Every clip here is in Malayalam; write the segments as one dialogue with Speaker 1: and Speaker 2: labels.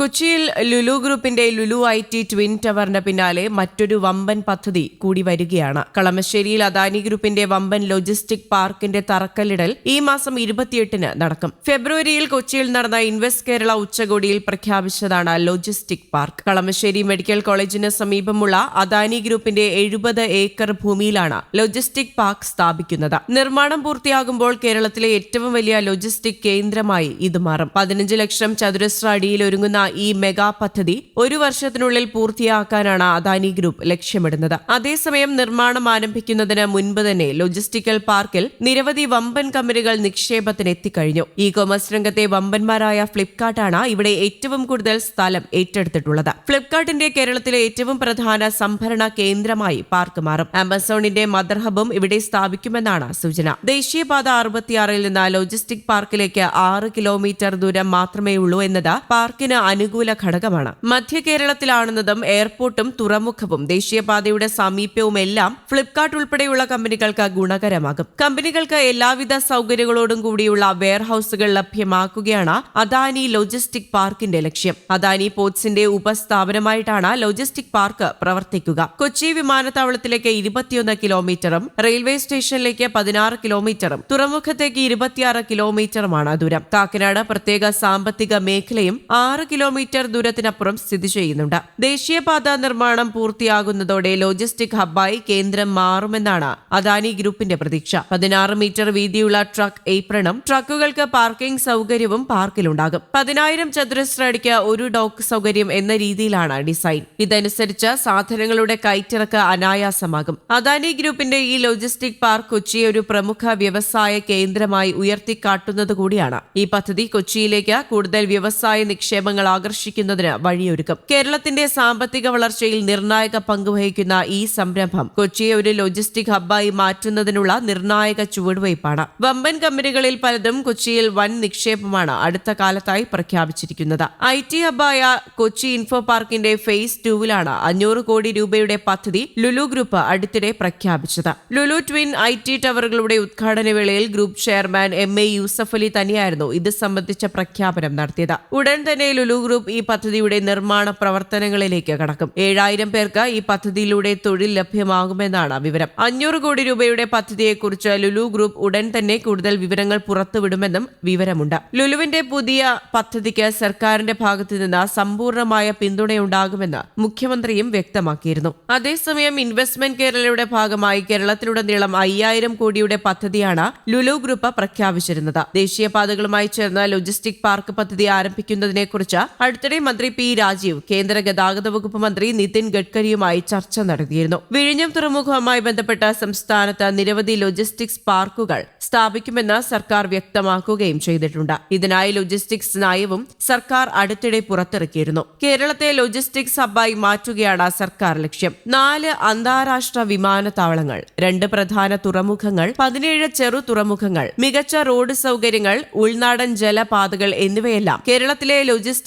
Speaker 1: കൊച്ചിയിൽ ലുലു ഗ്രൂപ്പിന്റെ ലുലു ഐ ടി ട്വിൻ ടവറിന് പിന്നാലെ മറ്റൊരു വമ്പൻ പദ്ധതി കൂടി വരികയാണ്. കളമശ്ശേരിയിൽ അദാനി ഗ്രൂപ്പിന്റെ വമ്പൻ ലോജിസ്റ്റിക് പാർക്കിന്റെ തറക്കല്ലിടൽ ഈ മാസം ഇരുപത്തിയെട്ടിന് നടക്കും. ഫെബ്രുവരിയിൽ കൊച്ചിയിൽ നടന്ന ഇൻവെസ്റ്റ് കേരള ഉച്ചകോടിയിൽ പ്രഖ്യാപിച്ചതാണ് ലോജിസ്റ്റിക് പാർക്ക്. കളമശ്ശേരി മെഡിക്കൽ കോളേജിന് സമീപമുള്ള അദാനി ഗ്രൂപ്പിന്റെ എഴുപത് ഏക്കർ ഭൂമിയിലാണ് ലോജിസ്റ്റിക് പാർക്ക് സ്ഥാപിക്കുന്നത്. നിർമ്മാണം പൂർത്തിയാകുമ്പോൾ കേരളത്തിലെ ഏറ്റവും വലിയ ലോജിസ്റ്റിക് കേന്ദ്രമായി ഇത് മാറും. പതിനഞ്ച് ലക്ഷം ചതുരശ്ര അടിയിൽ ഒരുങ്ങുന്ന ഈ മെഗാ പദ്ധതി ഒരു വർഷത്തിനുള്ളിൽ പൂർത്തിയാക്കാനാണ് അദാനി ഗ്രൂപ്പ് ലക്ഷ്യമിടുന്നത്. അതേസമയം നിർമ്മാണം ആരംഭിക്കുന്നതിന് മുൻപ് തന്നെ ലോജിസ്റ്റിക്കൽ പാർക്കിൽ നിരവധി വമ്പൻ കമ്പനികൾ നിക്ഷേപത്തിന് എത്തിക്കഴിഞ്ഞു ഇ കൊമേഴ്സ് രംഗത്തെ വമ്പന്മാരായ ഫ്ലിപ്കാർട്ടാണ് ഇവിടെ ഏറ്റവും കൂടുതൽ സ്ഥലം ഏറ്റെടുത്തിട്ടുള്ളത്. ഫ്ലിപ്കാർട്ടിന്റെ കേരളത്തിലെ ഏറ്റവും പ്രധാന സംഭരണ കേന്ദ്രമായി പാർക്ക് മാറും. ആമസോണിന്റെ മദർ ഹബും ഇവിടെ സ്ഥാപിക്കുമെന്നാണ് സൂചന. ദേശീയപാത അറുപത്തിയാറിൽ നിന്ന് ലോജിസ്റ്റിക് പാർക്കിലേക്ക് ആറ് കിലോമീറ്റർ ദൂരം മാത്രമേ ഉള്ളൂ എന്നത് പാർക്കിന് അനുകൂല ഘടകമാണ്. മധ്യ കേരളത്തിലാണെന്നതും എയർപോർട്ടും തുറമുഖവും ദേശീയപാതയുടെ സമീപവും എല്ലാം ഫ്ലിപ്കാർട്ട് ഉൾപ്പെടെയുള്ള കമ്പനികൾക്ക് ഗുണകരമാകും. കമ്പനികൾക്ക് എല്ലാവിധ സൗകര്യങ്ങളോടും കൂടിയുള്ള വെയർഹൌസുകൾ ലഭ്യമാക്കുകയാണ് അദാനി ലോജിസ്റ്റിക് പാർക്കിന്റെ ലക്ഷ്യം. അദാനി പോർട്സിന്റെ ഉപസ്ഥാപനമായിട്ടാണ് ലോജിസ്റ്റിക് പാർക്ക് പ്രവർത്തിക്കുക. കൊച്ചി വിമാനത്താവളത്തിലേക്ക് ഇരുപത്തിയൊന്ന് കിലോമീറ്ററും റെയിൽവേ സ്റ്റേഷനിലേക്ക് പതിനാറ് കിലോമീറ്ററും തുറമുഖത്തേക്ക് ഇരുപത്തിയാറ് കിലോമീറ്ററുമാണ് ദൂരം. കാക്കനാട് പ്രത്യേക സാമ്പത്തിക മേഖലയും ആറ് കിലോമീറ്റർ ദൂരത്തിനപ്പുറം സ്ഥിതി ചെയ്യുന്നുണ്ട്. ദേശീയപാത നിർമ്മാണം പൂർത്തിയാകുന്നതോടെ ലോജിസ്റ്റിക് ഹബ്ബായി കേന്ദ്രം മാറുമെന്നാണ് അദാനി ഗ്രൂപ്പിന്റെ പ്രതീക്ഷ. പതിനാറ് മീറ്റർ വീതിയുള്ള ട്രക്ക് ഏപ്രണും ട്രക്കുകൾക്ക് പാർക്കിംഗ് സൗകര്യവും പാർക്കിലുണ്ടാകും. പതിനായിരം ചതുരശ്ര അടിക്ക് ഒരു ഡോക്ക് സൗകര്യം എന്ന രീതിയിലാണ് ഡിസൈൻ. ഇതനുസരിച്ച് സാധനങ്ങളുടെ കയറ്റിറക്ക് അനായാസമാകും. അദാനി ഗ്രൂപ്പിന്റെ ഈ ലോജിസ്റ്റിക് പാർക്ക് കൊച്ചിയെ ഒരു പ്രമുഖ വ്യവസായ കേന്ദ്രമായി ഉയർത്തിക്കാട്ടുന്നതുകൂടിയാണ് ഈ പദ്ധതി കൊച്ചിയിലേക്ക് കൂടുതൽ വ്യവസായ നിക്ഷേപങ്ങൾ ആകർഷിക്കുന്നതിന് വഴിയൊരുക്കും. കേരളത്തിന്റെ സാമ്പത്തിക വളർച്ചയിൽ നിർണായക പങ്കുവഹിക്കുന്ന ഈ സംരംഭം കൊച്ചിയെ ഒരു ലോജിസ്റ്റിക് ഹബ്ബായി മാറ്റുന്നതിനുള്ള നിർണായക ചുവടുവയ്പ്പാണ് വമ്പൻ കമ്പനികളിൽ പലതും കൊച്ചിയിൽ വൻ നിക്ഷേപമാണ് അടുത്ത കാലത്തായി പ്രഖ്യാപിച്ചിരിക്കുന്നത്. ഐ ടി ഹബ്ബായ കൊച്ചി ഇൻഫോ പാർക്കിന്റെ ഫേസ് ടൂവിലാണ് അഞ്ഞൂറ് കോടി രൂപയുടെ പദ്ധതി ലുലു ഗ്രൂപ്പ് അടുത്തിടെ പ്രഖ്യാപിച്ചത്. ലുലു ട്വിൻ ഐ ടി ടവറുകളുടെ ഉദ്ഘാടന വേളയിൽ group chairman M A Yusuff Ali തന്നെയായിരുന്നു ഇത് സംബന്ധിച്ച പ്രഖ്യാപനം നടത്തിയത്. ഉടൻ തന്നെ ലുലു ഗ്രൂപ്പ് ഈ പദ്ധതിയുടെ നിർമ്മാണ പ്രവർത്തനങ്ങളിലേക്ക് കടക്കും. ഏഴായിരം പേർക്ക് ഈ പദ്ധതിയിലൂടെ തൊഴിൽ ലഭ്യമാകുമെന്നാണ് വിവരം. അഞ്ഞൂറ് കോടി രൂപയുടെ പദ്ധതിയെക്കുറിച്ച് ലുലു ഗ്രൂപ്പ് ഉടൻ തന്നെ കൂടുതൽ വിവരങ്ങൾ പുറത്തുവിടുമെന്നും വിവരമുണ്ട്. ലുലുവിന്റെ പുതിയ പദ്ധതിക്ക് സർക്കാരിന്റെ ഭാഗത്തു നിന്ന് സമ്പൂർണമായ പിന്തുണയുണ്ടാകുമെന്ന് മുഖ്യമന്ത്രിയും വ്യക്തമാക്കിയിരുന്നു. അതേസമയം ഇൻവെസ്റ്റ്മെന്റ് കേരളയുടെ ഭാഗമായി കേരളത്തിലുടനീളം അയ്യായിരം കോടിയുടെ പദ്ധതിയാണ് ലുലു ഗ്രൂപ്പ് പ്രഖ്യാപിച്ചിരുന്നത്. ദേശീയപാതകളുമായി ചേർന്ന ലോജിസ്റ്റിക് പാർക്ക് പദ്ധതി ആരംഭിക്കുന്നതിനെക്കുറിച്ച് അടുത്തിടെ മന്ത്രി പി രാജീവ് കേന്ദ്ര ഗതാഗത വകുപ്പ് മന്ത്രി നിതിൻ ഗഡ്കരിയുമായി ചർച്ച നടത്തിയിരുന്നു. വിഴിഞ്ഞം തുറമുഖവുമായി ബന്ധപ്പെട്ട സംസ്ഥാനത്ത് നിരവധി ലോജിസ്റ്റിക്സ് പാർക്കുകൾ സ്ഥാപിക്കുമെന്ന് സർക്കാർ വ്യക്തമാക്കുകയും ചെയ്തിട്ടുണ്ട്. ഇതിനായി ലോജിസ്റ്റിക്സ് നയവും സർക്കാർ അടുത്തിടെ പുറത്തിറക്കിയിരുന്നു. കേരളത്തെ ലോജിസ്റ്റിക്സ് ഹബ്ബായി മാറ്റുകയാണ് സർക്കാർ ലക്ഷ്യം. നാല് അന്താരാഷ്ട്ര വിമാനത്താവളങ്ങൾ രണ്ട് പ്രധാന തുറമുഖങ്ങൾ പതിനേഴ് ചെറു തുറമുഖങ്ങൾ മികച്ച റോഡ് സൗകര്യങ്ങൾ ഉൾനാടൻ ജലപാതകൾ എന്നിവയെല്ലാം കേരളത്തിലെ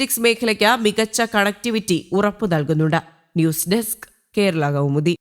Speaker 1: ലോജിസ്റ്റിക്സ് മേഖലയ്ക്ക് മികച്ച കണക്ടിവിറ്റി ഉറപ്പു നൽകുന്നുണ്ട്. News desk Kerala Kaumudi.